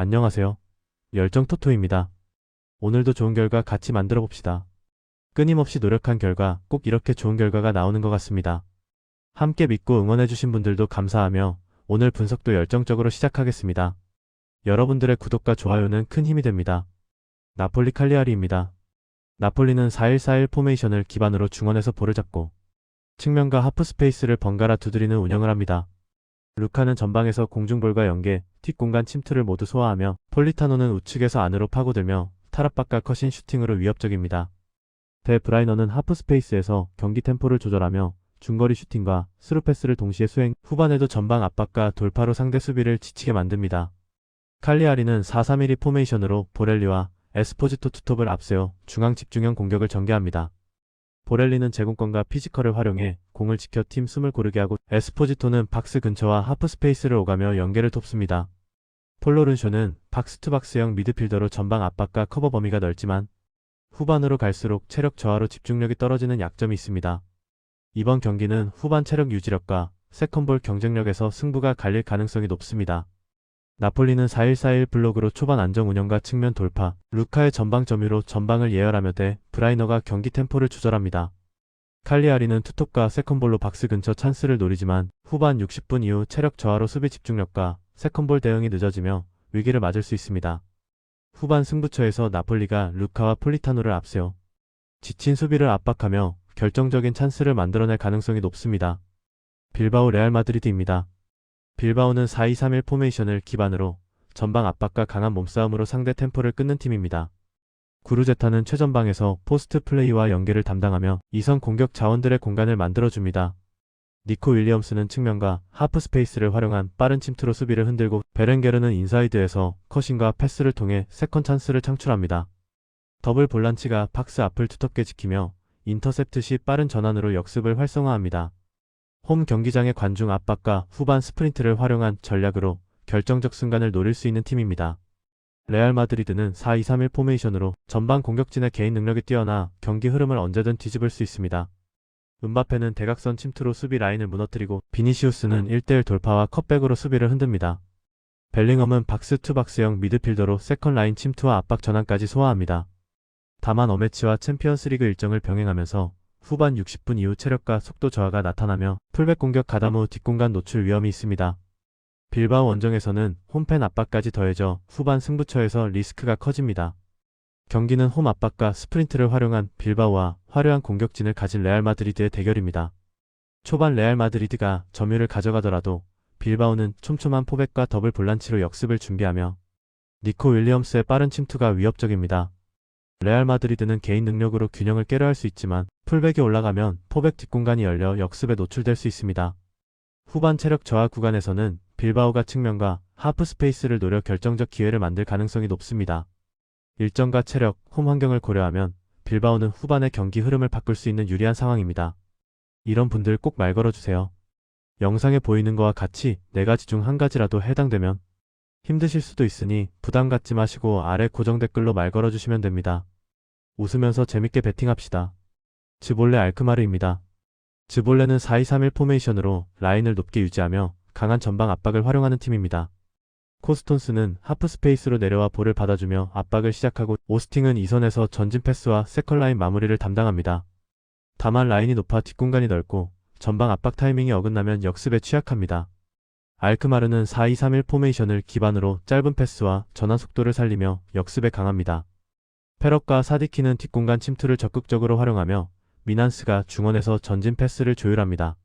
안녕하세요. 열정 토토입니다. 오늘도 좋은 결과 같이 만들어 봅시다. 끊임없이 노력한 결과 꼭 이렇게 좋은 결과가 나오는 것 같습니다. 함께 믿고 응원해주신 분들도 감사하며 오늘 분석도 열정적으로 시작하겠습니다. 여러분들의 구독과 좋아요는 큰 힘이 됩니다. 나폴리 칼리아리입니다. 나폴리는 4-1-4-1 포메이션을 기반으로 중원에서 볼을 잡고 측면과 하프 스페이스를 번갈아 두드리는 운영을 합니다. 루카는 전방에서 공중볼과 연계, 뒷공간 침투를 모두 소화하며 폴리타노는 우측에서 안으로 파고들며 타락박과 컷인 슈팅으로 위협적입니다. 데 브라이너는 하프 스페이스에서 경기 템포를 조절하며 중거리 슈팅과 스루 패스를 동시에 수행, 후반에도 전방 압박과 돌파로 상대 수비를 지치게 만듭니다. 칼리아리는 4-3-1-2 포메이션으로 보렐리와 에스포지토 투톱을 앞세워 중앙 집중형 공격을 전개합니다. 보렐리는 제공권과 피지컬을 활용해 공을 지켜 팀 숨을 고르게 하고 에스포지토는 박스 근처와 하프 스페이스를 오가며 연계를 돕습니다. 폴로른쇼는 박스투박스형 미드필더로 전방 압박과 커버 범위가 넓지만 후반으로 갈수록 체력 저하로 집중력이 떨어지는 약점이 있습니다. 이번 경기는 후반 체력 유지력과 세컨볼 경쟁력에서 승부가 갈릴 가능성이 높습니다. 나폴리는 4-1-4-1 블록으로 초반 안정 운영과 측면 돌파, 루카의 전방 점유로 전방을 예열하며 대 브라이너가 경기 템포를 조절합니다. 칼리아리는 투톱과 세컨볼로 박스 근처 찬스를 노리지만 후반 60분 이후 체력 저하로 수비 집중력과 세컨볼 대응이 늦어지며 위기를 맞을 수 있습니다. 후반 승부처에서 나폴리가 루카와 폴리타노를 앞세워 지친 수비를 압박하며 결정적인 찬스를 만들어낼 가능성이 높습니다. 빌바오 레알 마드리드입니다. 빌바오는 4-2-3-1 포메이션을 기반으로 전방 압박과 강한 몸싸움으로 상대 템포를 끊는 팀입니다. 구루제타는 최전방에서 포스트 플레이와 연계를 담당하며 이선 공격 자원들의 공간을 만들어줍니다. 니코 윌리엄스는 측면과 하프 스페이스를 활용한 빠른 침투로 수비를 흔들고 베렌게르는 인사이드에서 컷인과 패스를 통해 세컨 찬스를 창출합니다. 더블 볼란치가 박스 앞을 두텁게 지키며 인터셉트 시 빠른 전환으로 역습을 활성화합니다. 홈 경기장의 관중 압박과 후반 스프린트를 활용한 전략으로 결정적 순간을 노릴 수 있는 팀입니다. 레알 마드리드는 4-2-3-1 포메이션으로 전방 공격진의 개인 능력이 뛰어나 경기 흐름을 언제든 뒤집을 수 있습니다. 은바페는 대각선 침투로 수비 라인을 무너뜨리고 비니시우스는 1대1 돌파와 컷백으로 수비를 흔듭니다. 벨링엄은 박스2박스형 미드필더로 세컨 라인 침투와 압박 전환까지 소화합니다. 다만 어매치와 챔피언스리그 일정을 병행하면서 후반 60분 이후 체력과 속도 저하가 나타나며 풀백 공격 가담 후 뒷공간 노출 위험이 있습니다. 빌바오 원정에서는 홈팬 압박까지 더해져 후반 승부처에서 리스크가 커집니다. 경기는 홈 압박과 스프린트를 활용한 빌바오와 화려한 공격진을 가진 레알 마드리드의 대결입니다. 초반 레알 마드리드가 점유를 가져가더라도 빌바오는 촘촘한 포백과 더블 볼란치로 역습을 준비하며 니코 윌리엄스의 빠른 침투가 위협적입니다. 레알 마드리드는 개인 능력으로 균형을 깨려 할 수 있지만 풀백이 올라가면 포백 뒷공간이 열려 역습에 노출될 수 있습니다. 후반 체력 저하 구간에서는 빌바오가 측면과 하프 스페이스를 노려 결정적 기회를 만들 가능성이 높습니다. 일정과 체력, 홈 환경을 고려하면 빌바오는 후반의 경기 흐름을 바꿀 수 있는 유리한 상황입니다. 이런 분들 꼭 말 걸어주세요. 영상에 보이는 거와 같이 네 가지 중 한 가지라도 해당되면 힘드실 수도 있으니 부담 갖지 마시고 아래 고정 댓글로 말 걸어주시면 됩니다. 웃으면서 재밌게 베팅합시다. 즈볼레 알크마르입니다. 즈볼레는 4-2-3-1 포메이션으로 라인을 높게 유지하며 강한 전방 압박을 활용하는 팀입니다. 코스톤스는 하프 스페이스로 내려와 볼을 받아주며 압박을 시작하고 오스팅은 이선에서 전진 패스와 세컨라인 마무리를 담당합니다. 다만 라인이 높아 뒷공간이 넓고 전방 압박 타이밍이 어긋나면 역습에 취약합니다. 알크마르는 4-2-3-1 포메이션을 기반으로 짧은 패스와 전환 속도를 살리며 역습에 강합니다. 페럭과 사디키는 뒷공간 침투를 적극적으로 활용하며 미난스가 중원에서 전진 패스를 조율합니다.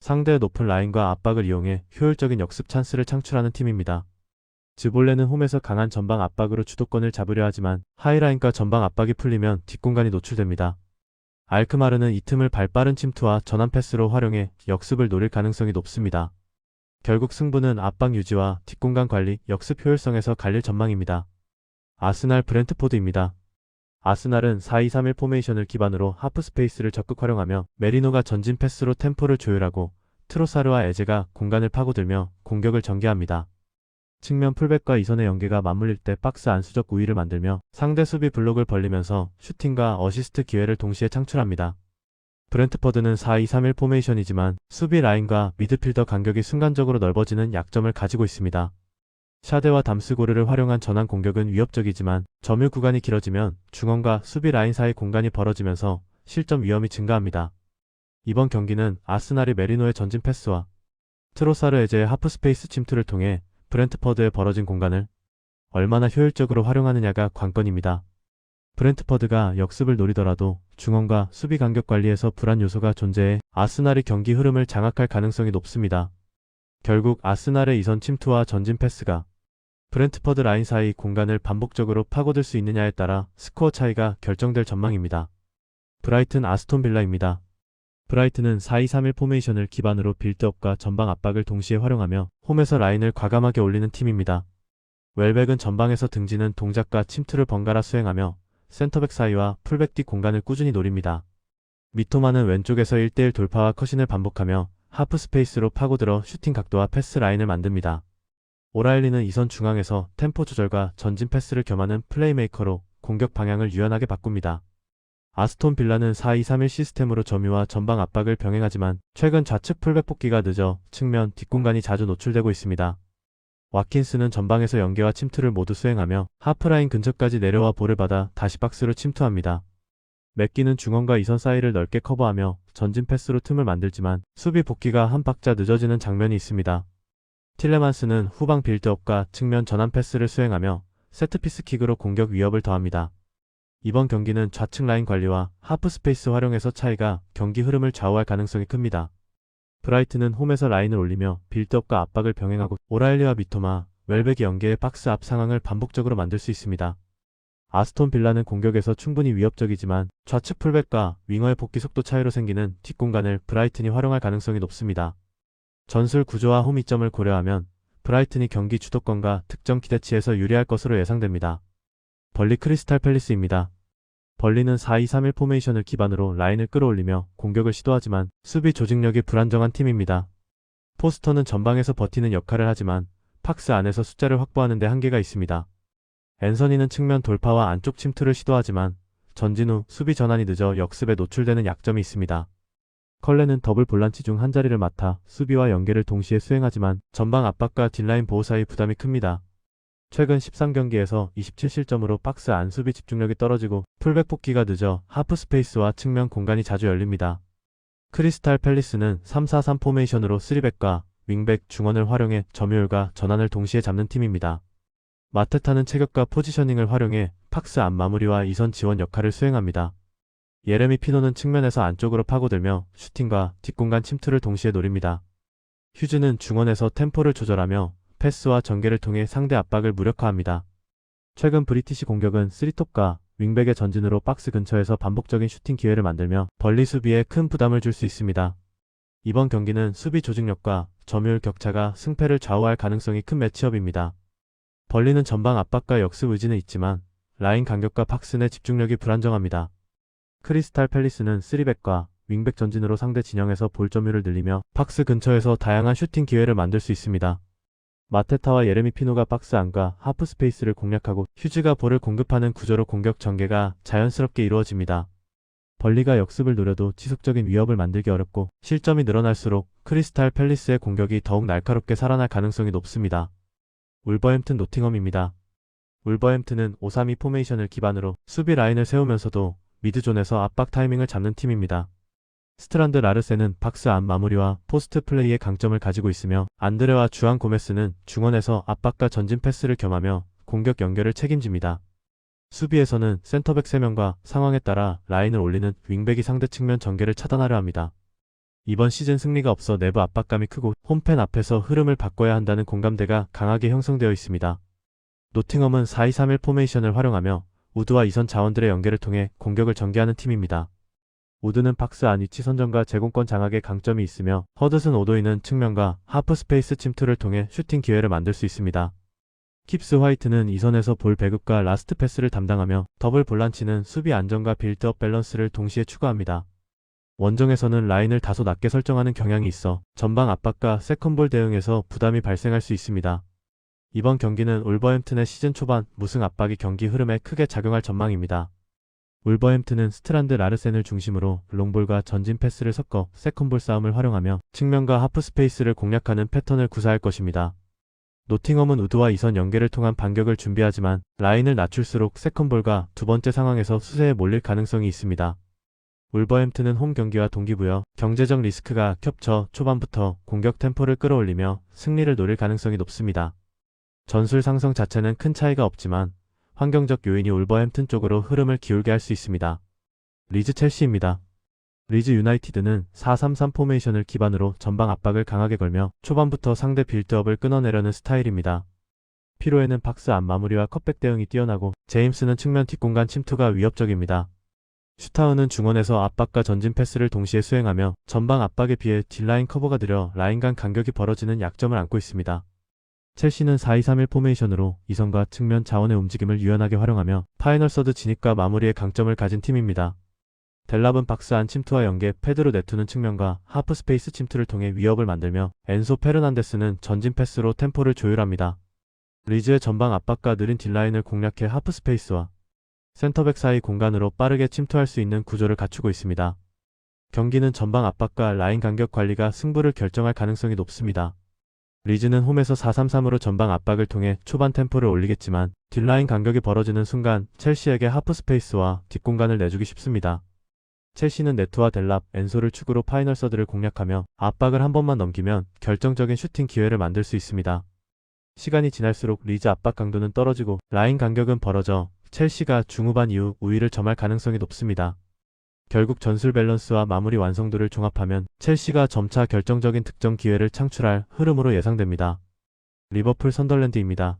상대의 높은 라인과 압박을 이용해 효율적인 역습 찬스를 창출하는 팀입니다. 즈볼레는 홈에서 강한 전방 압박으로 주도권을 잡으려 하지만 하이라인과 전방 압박이 풀리면 뒷공간이 노출됩니다. 알크마르는 이 틈을 발빠른 침투와 전환 패스로 활용해 역습을 노릴 가능성이 높습니다. 결국 승부는 압박 유지와 뒷공간 관리, 역습 효율성에서 갈릴 전망입니다. 아스날 브렌트포드입니다. 아스날은 4-2-3-1 포메이션을 기반으로 하프 스페이스를 적극 활용하며 메리노가 전진 패스로 템포를 조율하고 트로사르와 에제가 공간을 파고들며 공격을 전개합니다. 측면 풀백과 이선의 연계가 맞물릴 때 박스 안수적 우위를 만들며 상대 수비 블록을 벌리면서 슈팅과 어시스트 기회를 동시에 창출합니다. 브렌트퍼드는 4-2-3-1 포메이션이지만 수비 라인과 미드필더 간격이 순간적으로 넓어지는 약점을 가지고 있습니다. 샤데와 담스고르를 활용한 전환 공격은 위협적이지만 점유 구간이 길어지면 중원과 수비 라인 사이 공간이 벌어지면서 실점 위험이 증가합니다. 이번 경기는 아스날이 메리노의 전진 패스와 트로사르 에제의 하프스페이스 침투를 통해 브렌트퍼드에 벌어진 공간을 얼마나 효율적으로 활용하느냐가 관건입니다. 브렌트퍼드가 역습을 노리더라도 중원과 수비 간격 관리에서 불안 요소가 존재해 아스날이 경기 흐름을 장악할 가능성이 높습니다. 결국 아스날의 이선 침투와 전진 패스가 브렌트퍼드 라인 사이 공간을 반복적으로 파고들 수 있느냐에 따라 스코어 차이가 결정될 전망입니다. 브라이튼 아스톤 빌라입니다. 브라이튼은 4-2-3-1 포메이션을 기반으로 빌드업과 전방 압박을 동시에 활용하며 홈에서 라인을 과감하게 올리는 팀입니다. 웰백은 전방에서 등지는 동작과 침투를 번갈아 수행하며 센터백 사이와 풀백 뒤 공간을 꾸준히 노립니다. 미토마는 왼쪽에서 1대1 돌파와 컷신을 반복하며 하프 스페이스로 파고들어 슈팅 각도와 패스 라인을 만듭니다. 오라일리는 이선 중앙에서 템포 조절과 전진 패스를 겸하는 플레이메이커로 공격 방향을 유연하게 바꿉니다. 아스톤 빌라는 4-2-3-1 시스템으로 점유와 전방 압박을 병행하지만 최근 좌측 풀백 복귀가 늦어 측면 뒷공간이 자주 노출되고 있습니다. 와킨스는 전방에서 연계와 침투를 모두 수행하며 하프라인 근처까지 내려와 볼을 받아 다시 박스로 침투합니다. 맥기는 중원과 이선 사이를 넓게 커버하며 전진 패스로 틈을 만들지만 수비 복귀가 한 박자 늦어지는 장면이 있습니다. 틸레만스는 후방 빌드업과 측면 전환 패스를 수행하며 세트피스 킥으로 공격 위협을 더합니다. 이번 경기는 좌측 라인 관리와 하프 스페이스 활용에서 차이가 경기 흐름을 좌우할 가능성이 큽니다. 브라이트는 홈에서 라인을 올리며 빌드업과 압박을 병행하고 오라일리와 미토마, 웰백이 연계해 박스 앞 상황을 반복적으로 만들 수 있습니다. 아스톤 빌라는 공격에서 충분히 위협적이지만 좌측 풀백과 윙어의 복귀 속도 차이로 생기는 뒷공간을 브라이튼이 활용할 가능성이 높습니다. 전술 구조와 홈 이점을 고려하면 브라이튼이 경기 주도권과 특정 기대치에서 유리할 것으로 예상됩니다. 벌리 크리스탈 팰리스입니다. 벌리는 4-2-3-1 포메이션을 기반으로 라인을 끌어올리며 공격을 시도하지만 수비 조직력이 불안정한 팀입니다. 포스터는 전방에서 버티는 역할을 하지만 팍스 안에서 숫자를 확보하는 데 한계가 있습니다. 앤서니는 측면 돌파와 안쪽 침투를 시도하지만 전진 후 수비 전환이 늦어 역습에 노출되는 약점이 있습니다. 컬레는 더블 볼란치 중 한 자리를 맡아 수비와 연계를 동시에 수행하지만 전방 압박과 딜라인 보호 사이 부담이 큽니다. 최근 13경기에서 27실점으로 박스 안 수비 집중력이 떨어지고 풀백 복귀가 늦어 하프 스페이스와 측면 공간이 자주 열립니다. 크리스탈 팰리스는 3-4-3 포메이션으로 3백과 윙백 중원을 활용해 점유율과 전환을 동시에 잡는 팀입니다. 마테타는 체격과 포지셔닝을 활용해 팍스 안 마무리와 이선 지원 역할을 수행합니다. 예레미 피노는 측면에서 안쪽으로 파고들며 슈팅과 뒷공간 침투를 동시에 노립니다. 휴즈는 중원에서 템포를 조절하며 패스와 전개를 통해 상대 압박을 무력화합니다. 최근 브리티시 공격은 3톱과 윙백의 전진으로 박스 근처에서 반복적인 슈팅 기회를 만들며 벌리 수비에 큰 부담을 줄 수 있습니다. 이번 경기는 수비 조직력과 점유율 격차가 승패를 좌우할 가능성이 큰 매치업입니다. 벌리는 전방 압박과 역습 의지는 있지만 라인 간격과 박스 내 집중력이 불안정합니다. 크리스탈 팰리스는 3백과 윙백 전진으로 상대 진영에서 볼 점유를 늘리며 박스 근처에서 다양한 슈팅 기회를 만들 수 있습니다. 마테타와 예레미 피노가 박스 안과 하프 스페이스를 공략하고 휴즈가 볼을 공급하는 구조로 공격 전개가 자연스럽게 이루어집니다. 벌리가 역습을 노려도 지속적인 위협을 만들기 어렵고 실점이 늘어날수록 크리스탈 팰리스의 공격이 더욱 날카롭게 살아날 가능성이 높습니다. 울버햄튼 노팅엄입니다. 울버햄튼은 5-3-2 포메이션을 기반으로 수비 라인을 세우면서도 미드존에서 압박 타이밍을 잡는 팀입니다. 스트란드 라르세는 박스 안 마무리와 포스트 플레이의 강점을 가지고 있으며 안드레와 주안 고메스는 중원에서 압박과 전진 패스를 겸하며 공격 연결을 책임집니다. 수비에서는 센터백 3명과 상황에 따라 라인을 올리는 윙백이 상대 측면 전개를 차단하려 합니다. 이번 시즌 승리가 없어 내부 압박감이 크고 홈팬 앞에서 흐름을 바꿔야 한다는 공감대가 강하게 형성되어 있습니다. 노팅엄은 4-2-3-1 포메이션을 활용하며 우드와 이선 자원들의 연계를 통해 공격을 전개하는 팀입니다. 우드는 박스 안 위치 선정과 제공권 장악의 강점이 있으며 허드슨 오도이는 측면과 하프 스페이스 침투를 통해 슈팅 기회를 만들 수 있습니다. 킵스 화이트는 이선에서 볼 배급과 라스트 패스를 담당하며 더블 볼란치는 수비 안정과 빌드업 밸런스를 동시에 추구합니다. 원정에서는 라인을 다소 낮게 설정하는 경향이 있어 전방 압박과 세컨볼 대응에서 부담이 발생할 수 있습니다. 이번 경기는 울버햄튼의 시즌 초반 무승 압박이 경기 흐름에 크게 작용할 전망입니다. 울버햄튼은 스트란드 라르센을 중심으로 롱볼과 전진 패스를 섞어 세컨볼 싸움을 활용하며 측면과 하프 스페이스를 공략하는 패턴을 구사할 것입니다. 노팅엄은 우드와 이선 연계를 통한 반격을 준비하지만 라인을 낮출수록 세컨볼과 두 번째 상황에서 수세에 몰릴 가능성이 있습니다. 울버햄튼은 홈 경기와 동기부여 경제적 리스크가 겹쳐 초반부터 공격 템포를 끌어올리며 승리를 노릴 가능성이 높습니다. 전술 상성 자체는 큰 차이가 없지만 환경적 요인이 울버햄튼 쪽으로 흐름을 기울게 할 수 있습니다. 리즈 첼시입니다. 리즈 유나이티드는 4-3-3 포메이션을 기반으로 전방 압박을 강하게 걸며 초반부터 상대 빌드업을 끊어내려는 스타일입니다. 피로에는 박스 안 마무리와 컷백 대응이 뛰어나고 제임스는 측면 뒷공간 침투가 위협적입니다. 슈타우는 중원에서 압박과 전진 패스를 동시에 수행하며 전방 압박에 비해 뒷라인 커버가 느려 라인 간 간격이 벌어지는 약점을 안고 있습니다. 첼시는 4-2-3-1 포메이션으로 이선과 측면 자원의 움직임을 유연하게 활용하며 파이널 서드 진입과 마무리의 강점을 가진 팀입니다. 델랍은 박스 안 침투와 연계 페드로 네투는 측면과 하프 스페이스 침투를 통해 위협을 만들며 엔소 페르난데스는 전진 패스로 템포를 조율합니다. 리즈의 전방 압박과 느린 뒷라인을 공략해 하프 스페이스와 센터백 사이 공간으로 빠르게 침투할 수 있는 구조를 갖추고 있습니다. 경기는 전방 압박과 라인 간격 관리가 승부를 결정할 가능성이 높습니다. 리즈는 홈에서 4-3-3으로 전방 압박을 통해 초반 템포를 올리겠지만 뒷라인 간격이 벌어지는 순간 첼시에게 하프 스페이스와 뒷공간을 내주기 쉽습니다. 첼시는 네트와 델랍, 엔소를 축으로 파이널 서드를 공략하며 압박을 한 번만 넘기면 결정적인 슈팅 기회를 만들 수 있습니다. 시간이 지날수록 리즈 압박 강도는 떨어지고 라인 간격은 벌어져 첼시가 중후반 이후 우위를 점할 가능성이 높습니다. 결국 전술 밸런스와 마무리 완성도를 종합하면 첼시가 점차 결정적인 득점 기회를 창출할 흐름으로 예상됩니다. 리버풀 선덜랜드입니다.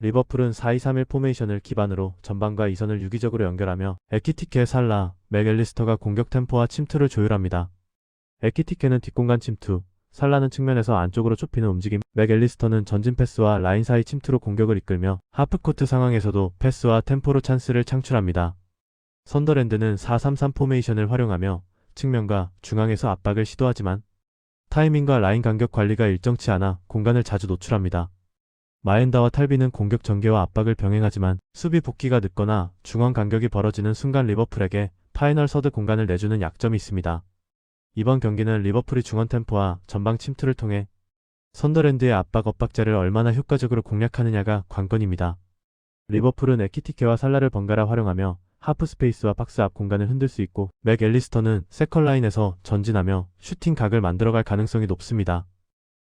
리버풀은 4-2-3-1 포메이션을 기반으로 전방과 이선을 유기적으로 연결하며 에키티케, 살라, 맥앨리스터가 공격 템포와 침투를 조율합니다. 에키티케는 뒷공간 침투, 살라는 측면에서 안쪽으로 좁히는 움직임, 맥앨리스터는 전진 패스와 라인 사이 침투로 공격을 이끌며 하프코트 상황에서도 패스와 템포로 찬스를 창출합니다. 선더랜드는 4-3-3 포메이션을 활용하며 측면과 중앙에서 압박을 시도하지만 타이밍과 라인 간격 관리가 일정치 않아 공간을 자주 노출합니다. 마엔다와 탈비는 공격 전개와 압박을 병행하지만 수비 복귀가 늦거나 중앙 간격이 벌어지는 순간 리버풀에게 파이널 서드 공간을 내주는 약점이 있습니다. 이번 경기는 리버풀이 중원 템포와 전방 침투를 통해 선더랜드의 압박 엇박자를 얼마나 효과적으로 공략하느냐가 관건입니다. 리버풀은 에키티케와 살라를 번갈아 활용하며 하프 스페이스와 박스 앞 공간을 흔들 수 있고 맥 앨리스터는 세컨 라인에서 전진하며 슈팅 각을 만들어갈 가능성이 높습니다.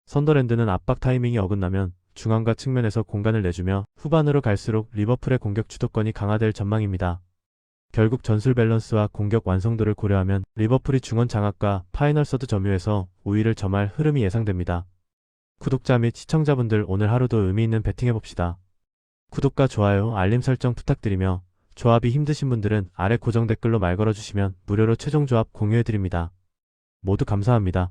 선더랜드는 압박 타이밍이 어긋나면 중앙과 측면에서 공간을 내주며 후반으로 갈수록 리버풀의 공격 주도권이 강화될 전망입니다. 결국 전술 밸런스와 공격 완성도를 고려하면 리버풀이 중원 장악과 파이널 서드 점유에서 우위를 점할 흐름이 예상됩니다. 구독자 및 시청자분들 오늘 하루도 의미 있는 베팅해봅시다. 구독과 좋아요, 알림 설정 부탁드리며 조합이 힘드신 분들은 아래 고정 댓글로 말 걸어주시면 무료로 최종 조합 공유해드립니다. 모두 감사합니다.